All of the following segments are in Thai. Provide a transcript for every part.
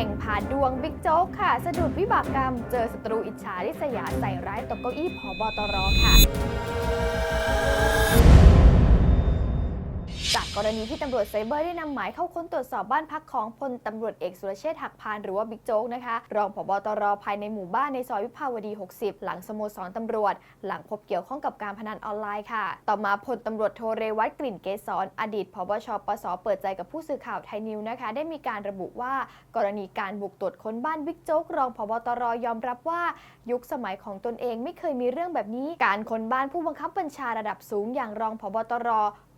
่งผ่านดวงบิ๊กโจ๊กค่ะ สะดุดวิบากกรรม เจอศัตรูอิจฉาริษยาใส่ร้ายตกเก้าอี้ผอบตรค่ะ จากกรณีที่ตำรวจไซเบอร์ได้นำหมายเข้าค้นตรวจสอบบ้านพักของพลตำรวจเอกสุรเชษฐ์หักพานหรือว่าบิ๊กโจ๊กนะคะ รองผบตรภายในหมู่บ้านในซอยวิภาวดี 60 หลังสโมสรตำรวจ หลังพบเกี่ยวข้องกับการพนันออนไลน์ค่ะ ต่อมาพลตำรวจโทเรวัตกลิ่นเกษรอดีตผบชปสเปิดใจกับผู้สื่อข่าวไทยนิวนะคะ ได้มีการระบุว่ากรณีการบุกตรวจค้นบ้านบิ๊กโจ๊กรองผบตรยอมรับว่า ยุคสมัยของตนเองไม่เคยมีเรื่องแบบนี้ การค้นบ้านผู้บังคับบัญชาระดับสูงอย่างรองผบตร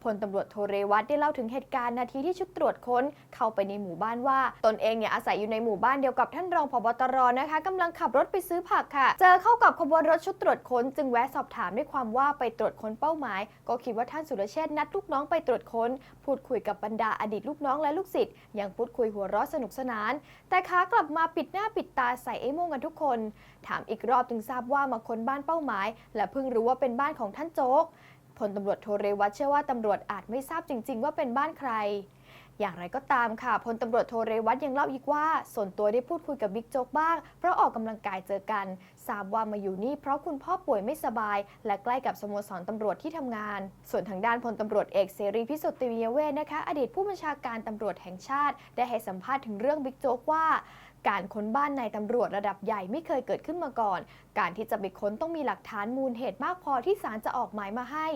พลตำรวจโทเรวัตได้เล่าถึงเหตุการณ์นาทีที่ชุดตรวจค้นเข้าไปในหมู่บ้านว่า ตนเองเนี่ยอาศัยอยู่ในหมู่บ้านเดียวกับท่านรองผบตรนะคะกำลังขับรถไปซื้อผักค่ะ เจอเข้ากับขบวนรถชุดตรวจค้น จึงแวะสอบถามด้วยความว่าไปตรวจค้นเป้าหมาย ก็คิดว่าท่านสุรเชษฐ์นัดลูกน้องไปตรวจค้น พูดคุยกับบรรดาอดีตลูกน้องและลูกศิษย์ยังพูดคุยหัวเราะสนุกสนาน แต่ขากลับมาปิดหน้าปิดตาใส่ไอ้โม่งกันทุกคน ถามอีกรอบจึงทราบว่ามาค้นบ้านเป้าหมาย และเพิ่งรู้ว่าเป็นบ้านของท่านโจ๊ก พลตำรวจโทเรวัตเชื่อว่าตำรวจอาจไม่ทราบจริง ๆ ว่าเป็นบ้านใคร อย่างไรก็ตามค่ะพลตำรวจโทเรวัตยังเล่าอีกว่า ส่วนตัวได้พูดคุยกับบิ๊กโจ๊กบ้าง เพราะออกกำลังกายเจอกันทราบว่ามาอยู่นี่เพราะคุณพ่อป่วยไม่สบาย และใกล้กับสโมสรตำรวจที่ทำงาน ส่วนทางด้านพลตำรวจเอกเสรีพิสุทธิ์เตมียเวทนะคะ อดีตผู้บัญชาการตำรวจแห่งชาติ ได้ให้สัมภาษณ์ถึงเรื่องบิ๊กโจ๊กว่า การค้นบ้านในตำรวจระดับใหญ่ไม่เคยเกิดขึ้นมาก่อน การที่จะไปค้นต้องมีหลักฐานมูลเหตุมากพอที่ศาลจะออกหมายมาให้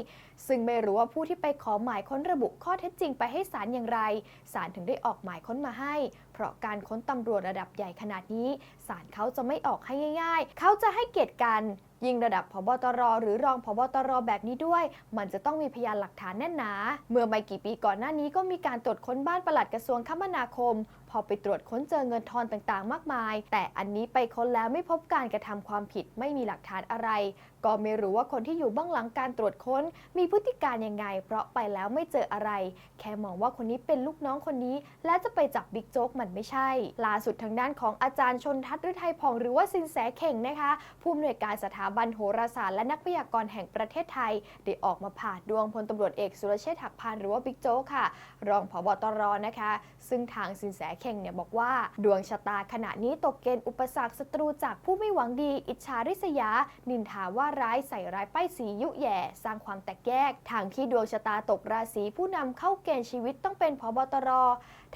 ซึ่งไม่รู้ว่าผู้ที่ไปขอหมายค้นระบุข้อเท็จจริงไปให้ศาลอย่างไร ศาลถึงได้ออกหมายค้นมาให้ เพราะการค้นตำรวจระดับใหญ่ขนาดนี้ ศาลเขาจะไม่ออกให้ง่าย ๆ เขาจะให้เกียรติกันยิ่งระดับพบตรหรือรองพบตรแบบนี้ด้วย มันจะต้องมีพยานหลักฐานแน่นหนา เมื่อไม่กี่ปีก่อนหน้านี้ก็มีการตรวจค้นบ้านปลัดกระทรวงคมนาคม อไปตรวจค้นเจอเงินทอนต่างๆ มากมาย แต่อันนี้ไปค้นแล้วไม่พบการกระทำความผิดไม่มีหลักฐานอะไร ก็ไม่รู้ว่าคนที่อยู่เบื้องหลังการตรวจค้น มีพฤติการยังไง เพราะไปแล้วไม่เจออะไร แค่มองว่าคนนี้เป็นลูกน้องคนนี้ และจะไปจับบิ๊กโจ๊กมันไม่ใช่ ล่าสุดทางด้านของอาจารย์ชนทัศน์ฤทัยพองหรือว่าสินแสเข่งนะคะ ผู้อำนวยการสถาบันโหราศาสตร์และนักพยากรณ์แห่งประเทศไทย ได้ออกมาผ่าดวงพลตำรวจเอกสุรเชษฐ์หักพานหรือว่าบิ๊กโจ๊กค่ะ รองผบตรนะคะ ซึ่งทางสินแสเข่งเนี่ยบอกว่า ดวงชะตาขณะนี้ตกเกณฑ์อุปสรรคศัตรูจากผู้ไม่หวังดี อิจฉาริษยา นินทาว่าร้ายใส่ร้ายป้ายสียุแย่ สร้างความแตกแยก ทางที่ดวงชะตาตกราศีผู้นำเข้าเกณฑ์ชีวิตต้องเป็นพบตร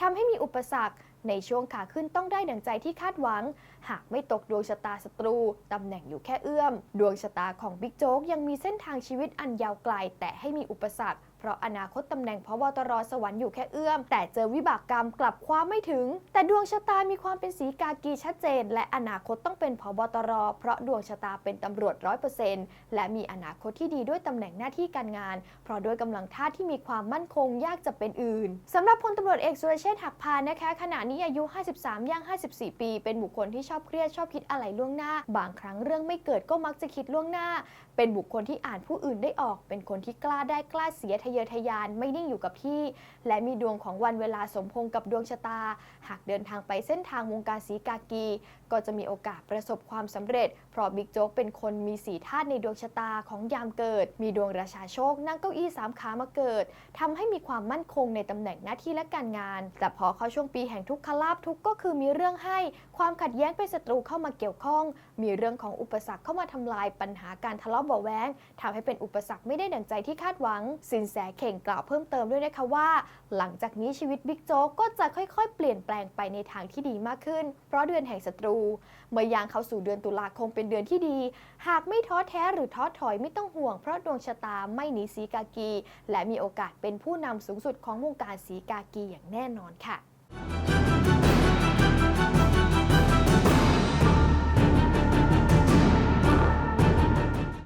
ทำให้มีอุปสรรค ในช่วงขาขึ้นต้องได้ดังใจที่คาดหวัง หากไม่ตกดวงชะตาศัตรู ตำแหน่งอยู่แค่เอื้อม ดวงชะตาของบิ๊กโจ๊กยังมีเส้นทางชีวิตอันยาวไกล แต่ให้มีอุปสรรคเพราะอนาคตตำแหน่งพบตรสวรรค์อยู่แค่เอื้อม แต่เจอวิบากกรรมกลับคว้าไม่ถึง แต่ดวงชะตามีความเป็นสีกากีชัดเจน และอนาคตต้องเป็นพบตร เพราะดวงชะตาเป็นตำรวจร้อยเปอร์เซ็นต์และมีอนาคตที่ดีด้วยตำแหน่งหน้าที่การงาน เพราะด้วยกำลังท่าที่มีความมั่นคงยากจะเป็นอื่นสำหรับพลตำรวจเอกสุรเชษฐ์หักพานนะคะขณะนี้อายุ 53 ย่าง 54 ปี เป็นบุคคลที่ชอบเครียดชอบคิดอะไรล่วงหน้า บางครั้งเรื่องไม่เกิดก็มักจะคิดล่วงหน้า เป็นบุคคลที่อ่านผู้อื่นได้ออก เป็นคนที่กล้าได้กล้าเสียทะเยอทะยานไม่นิ่งอยู่กับที่ และมีดวงของวันเวลาสมพงกับดวงชะตา หากเดินทางไปเส้นทางวงการสีกากี ก็จะมีโอกาสประสบความสำเร็จ เพราะบิ๊กโจ๊กเป็นคนมีสีธาตุในดวงชะตาของยามเกิด มีดวงราชาโชคนั่งเก้าอี้สามขามาเกิดทำให้มีความมั่นคงในตำแหน่งหน้าที่และการงาน แต่พอเข้าช่วงปีแห่งทุกขลาภทุกก็คือมีเรื่องให้ ความขัดแย้งเป็นศัตรูเข้ามาเกี่ยวข้อง มีเรื่องของอุปสรรคเข้ามาทำลายปัญหาการทะเลาะเบาแวงทำให้เป็นอุปสรรคไม่ได้ดังใจที่คาดหวัง สินแสเข่งกล่าวเพิ่มเติมด้วยนะคะว่า หลังจากนี้ชีวิตบิ๊กโจ๊กก็จะค่อยๆ เปลี่ยนแปลงไปในทางที่ดีมากขึ้น เพราะเดือนแห่งศัตรู เมื่อยางเข้าสู่เดือนตุลาคมเป็นเดือนที่ดี หากไม่ท้อแท้หรือท้อถอยไม่ต้องห่วง เพราะดวงชะตาไม่หนีสีกากี และมีโอกาสเป็นผู้นำสูงสุดของวงการสีกากีอย่างแน่นอนค่ะ